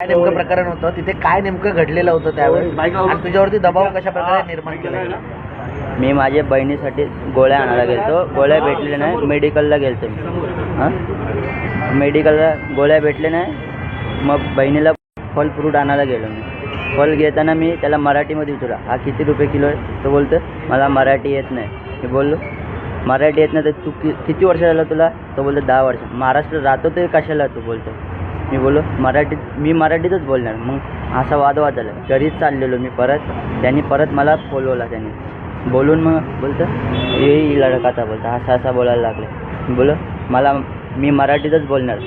काय नेमकं प्रकरण होतं? तिथे काय नेमकं घडलेलं होतं त्यावेळेस? आणि तुझ्यावरती दबाव कशा प्रकारे निर्माण केला? मी माझ्या बहिणीसाठी गोळ्या आणायला गेलतो. गोळ्या भेटल्या नाही. मेडिकलला गेलतो मी. हां? मेडिकलला गोळ्या भेटल्या नाही. मग बहिणीला फल फ्रूट आणायला गेलो मी. फल घेताना मी त्याला मराठीमध्ये विचारला हा किती रुपये किलो आहे? तो बोलतो मला मराठी येत नाही. मी बोललो मराठी येत नाही तर तू कि किती वर्ष झालं तुला? तो बोलतो दहा वर्ष. महाराष्ट्र राहतो ते कशाला? तू बोलतो. मी बोललो मराठीत मी मराठीतच बोलणार. मग असा वादवाद झाला घरीच चाललेलो मी परत. त्यांनी परत मला बोलवला त्यांनी. बोलून मग बोलतं ये लडका आता बोलतं. असा असा बोलायला लागले. बोलो मला मी मराठीतच बोलणार.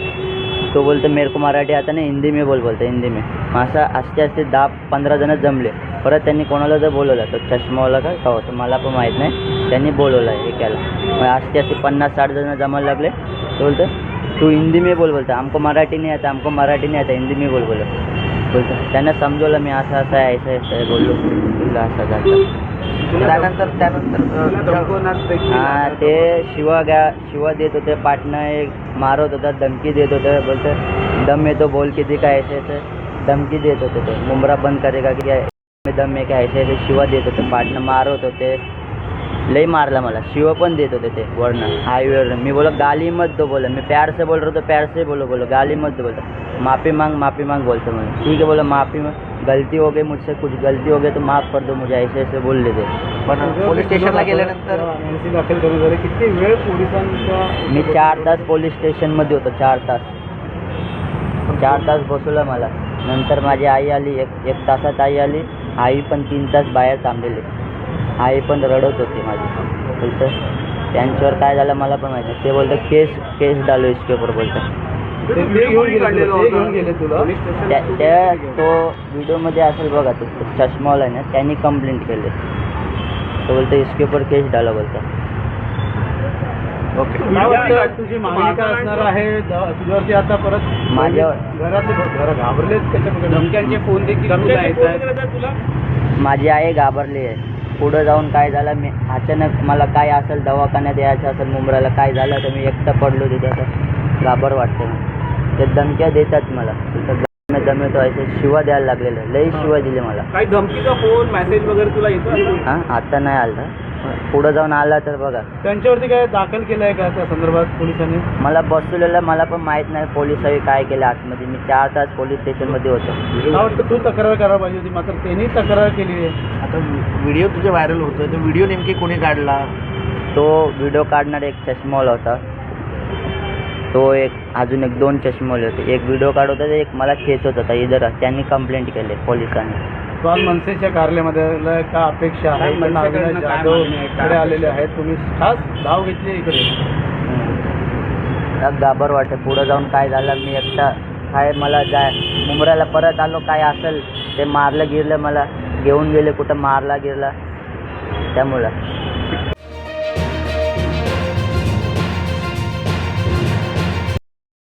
तो बोलतो मेरे को मराठी आता नाही हिंदी मी बोल बोलतो हिंदी मी. असं असते असते दहा पंधरा जण जमले. परत त्यांनी कोणाला जर बोलवलं तो चष्मावाला का का होतं? मला पण माहीत नाही. त्यांनी बोलवलं एकाला. मग असते असते पन्नास साठ जण जमायला लागले. तो बोलतं तू हिंदी में बोल बोलता हमको मराठी नहीं आता हमको मराठी नहीं आता हिंदी में बोल बोलो। बोलतो त्यांना समजवलं मी असं असं आहे असं असं आहे बोललो. तुला असं झालं त्यानंतर त्यानंतर हा ते शिवा गा शिवा देत होते पाटणं एक मारत होता धमकी देत होते बोलतं दम येतो बोल किती काय ऐसे ऐसे. धमकी देत होते ते मुंबरा बंद करेगा की दम में काय ऐसे ऐसे शिवा देत होते पाटणं मारत होते. लई मारला मला. शिव पण देत होते ते वरनं. हायवेवर मी बोलो गाली मत दो बोलो मैं प्यार से बोल रहा तो प्यार से बोलो बोलो गाली मत दो बोलो माफ़ी मांग माफ़ी मांग बोलते मैं ठीक है बोलो माफ़ी मांग. गलती हो गई मुझसे कुछ गलती हो गई तो माफ़ कर दो मुझे ऐसे ऐसे बोल लेते पण पोलीस स्टेशनला गेल्यानंतर एनसी दाखल करून झाले. किती वेळ पोलिसांचा मी चार तास पोलीस स्टेशनमध्ये होतो चार तास. चार तास बसवलं मला. नंतर माझी आई आली एक एक तासात आई आली. आई पण तीन तास बाहेर थांबलेली. आई पण रडत होती माझी. बोलतं त्यांच्यावर काय झालं मला पण माहिती. ते बोलतं केस केस डालो इसके ऊपर बोलतं त्या त्या तो व्हिडिओमध्ये असेल बघा तो चष्मावाला आहे ना त्यांनी कंप्लेंट केली. तो बोलतो इसके ऊपर केस डाला बोलतं. ओके. काय वाटतं? तुझी मागणी काय असणार आहे द- तुझ्यावरती आता परत माझ्यावर- घरातले घर घाबरलेत कशा धमक्यांचे फोन देखील तुला येत आहेत. माझी आई घाबरली आहे. पुढं जाऊन काय झालं? मी अचानक मला काय असेल दवाखान्यात यायचं असेल मुंबईला काय झालं तर मी एकटा पडलो तिथे. आता घाबर वाटतं. ते धमक्या देतात मला. तिथं दमे दमे तो असे शिवा द्यायला लागलेलं. लई शिवा दिले मला. काही धमकीचा फोन मेसेज वगैरे तुला येतो हां आता नाही आलं पुढं जाऊन आला तर बघा. त्यांच्यावरती काय दाखल केलं आहे का त्या संदर्भात पोलिसांनी? मला बसवलेलं मला पण माहीत नाही पोलिसांनी काय केलं आतमध्ये. मी चार तास पोलीस स्टेशनमध्ये होतो. काय वाटतं तू तक्रार करायला पाहिजे होती मात्र त्यांनी तक्रार केली आहे. आता व्हिडिओ तुझे व्हायरल होतोय तो व्हिडिओ नेमकी कोणी काढला? तो व्हिडिओ काढणारा एक चष्मावाला होता. तो एक अजून एक दोन चष्मावाले होते. एक व्हिडिओ काढत होता एक मला खेचत होता इधर. त्यांनी कंप्लेंट केली पोलिसांनी. काल मनसेच्या कार्यालयामध्ये काय अपेक्षा आहे? इकडनं अविनाश जाधव इकडे आलेले आहेत. तुम्ही खास धाव घेतली इकडे. घाबर वाटतं पुढं जाऊन काय झालं मी एकटा काय मला जाय. मुंबऱ्याला परत आलो काय असेल ते मारलं गिरलं मला. घेऊन गेले कुठं मारला गिरला. त्यामुळं.